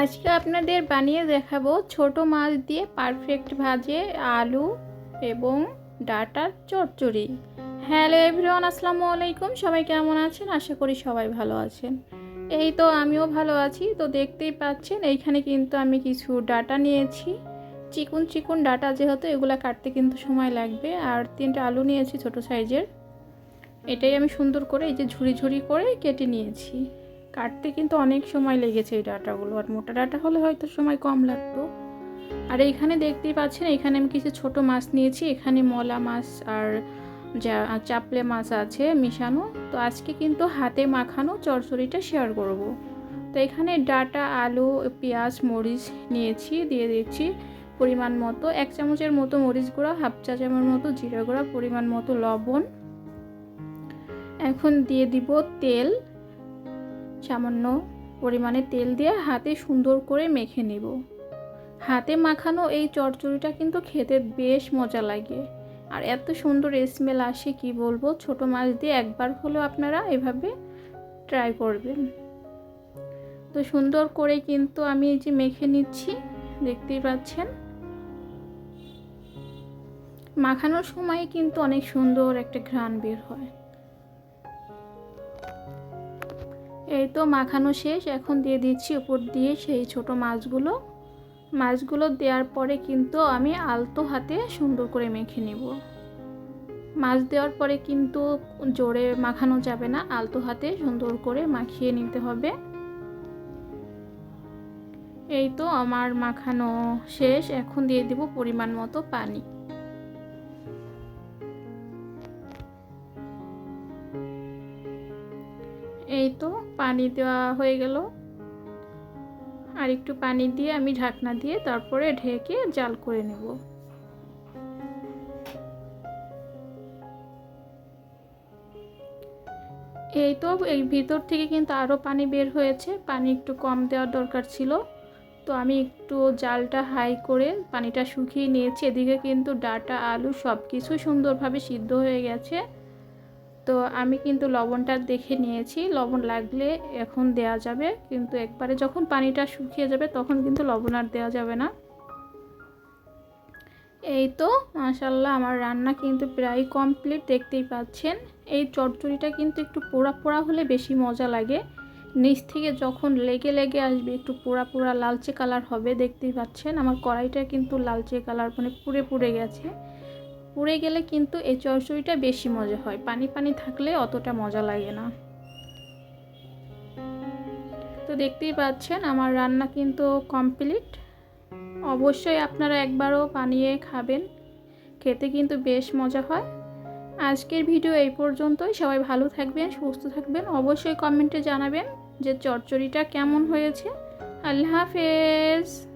আজকে আপনাদের বানিয়ে দেখাবো ছোট মাছ দিয়ে পারফেক্ট ভাজে আলু এবং ডাটার চচ্চড়ি। হ্যালো এভরিওয়ান আসসালামু আলাইকুম। সবাই কেমন আছেন? আশা করি সবাই ভালো আছেন। এই তো আমিও ভালো আছি। তো দেখতেই পাচ্ছেন, এইখানে কিন্তু আমি কিছু ডাটা নিয়েছি। চিকুন চিকুন ডাটা যেহেতু, এগুলো কাটতে কিন্তু সময় লাগবে। আর তিনটা আলু নিয়েছি ছোট সাইজের। এটাই আমি সুন্দর করে এই যে ঝুড়ি ঝুড়ি করে কেটে নিয়েছি। কাটতে কিন্তু অনেক সময় লেগেছে এই ডাটাগুলো, আর মোটা ডাটা হলে হয়তো সময় কম লাগতো। আর এইখানে দেখতেই পাচ্ছেন এখানে আমি কিছু ছোট মাছ নিয়েছি, এখানে মলা মাছ আর যা, চাপলে মাছ আছে মিশানো। তো আজকে কিন্তু হাতে মাখানো চরচড়িটা শেয়ার করব। তো এখানে ডাটা, আলু, পেঁয়াজ, মরিচ নিয়েছি, দিয়ে দিচ্ছি পরিমাণ মতো, এক চামচের মতো মরিচ গুঁড়া, হাফ চা চামচের মতো জিরা গুঁড়া, পরিমাণ মতো লবণ। এখন দিয়ে দিব তেল। সামান্য পরিমাণে তেল দিয়ে হাতে সুন্দর করে মেখে নেব। হাতে মাখানো এই চচ্চড়িটা কিন্তু খেতে বেশ মজা লাগে। আর এত সুন্দর স্মেল আসে কি বলব? ছোট মাছ দিয়ে একবার হলেও আপনারা এভাবে ট্রাই করবেন। তো সুন্দর করে কিন্তু আমি এই যে মেখে নিচ্ছি, দেখতেই পাচ্ছেন। মাখানোর সময় কিন্তু অনেক সুন্দর একটা ঘ্রাণ বের হয়। এই তো মাখানো শেষ, এখন দিয়ে দিচ্ছি উপর দিয়ে সেই ছোট মাছগুলো। মাছগুলো দেওয়ার পরে কিন্তু আমি আলতো হাতে সুন্দর করে মেখে নিব। মাছ দেওয়ার পরে কিন্তু জোরে মাখানো যাবে না, আলতো হাতে সুন্দর করে মাখিয়ে নিতে হবে। এই তো আমার মাখানো শেষ, এখন দিয়ে দিব পরিমাণ মতো পানি। এই তো পানি দেওয়া হয়ে গেল। আর একটু পানি দিয়ে আমি ঢাকনা দিয়ে তারপরে ঢেকে জাল করে নেব। এই তো এই ভিতর থেকে কিন্তু আরও পানি বের হয়েছে। পানি একটু কম দেওয়ার দরকার ছিল। তো আমি একটু জালটা হাই করে পানিটা শুকিয়ে নিয়েছি। এদিকে কিন্তু ডাটা, আলু সব কিছু সুন্দরভাবে সিদ্ধ হয়ে গেছে। তো আমি কিন্তু লবণটা দেখে নিয়েছি, লবণ লাগলে এখন দেয়া যাবে। কিন্তু একবারে যখন পানিটা শুকিয়ে যাবে তখন কিন্তু লবণ আর দেওয়া যাবে না। এই তো মাশাল্লাহ আমার রান্না কিন্তু প্রায় কমপ্লিট দেখতেই পাচ্ছেন। এই চটচড়িটা কিন্তু একটু পোড়া পোড়া হলে বেশি মজা লাগে। নিচ থেকে যখন লেগে লেগে আসবে একটু পোড়া পোড়া লালচে কালার হবে, দেখতেই পাচ্ছেন। আমার কড়াইটা কিন্তু লালচে কালার মানে পুড়ে পুড়ে গেছে। পুড়ে গেলে কিন্তু এই চচ্চড়িটা বেশি মজা হয়। পানি পানি থাকলে অতটা মজা লাগে না। তো দেখতেই পাচ্ছেন, আমার রান্না কিন্তু কমপ্লিট। অবশ্যই আপনারা একবারও বানিয়ে খাবেন। খেতে কিন্তু বেশ মজা হয়। আজকের ভিডিও এই পর্যন্তই। সবাই ভালো থাকবেন, সুস্থ থাকবেন। অবশ্যই কমেন্টে জানাবেন যে চচ্চড়িটা কেমন হয়েছে। আল্লাহ হাফেজ।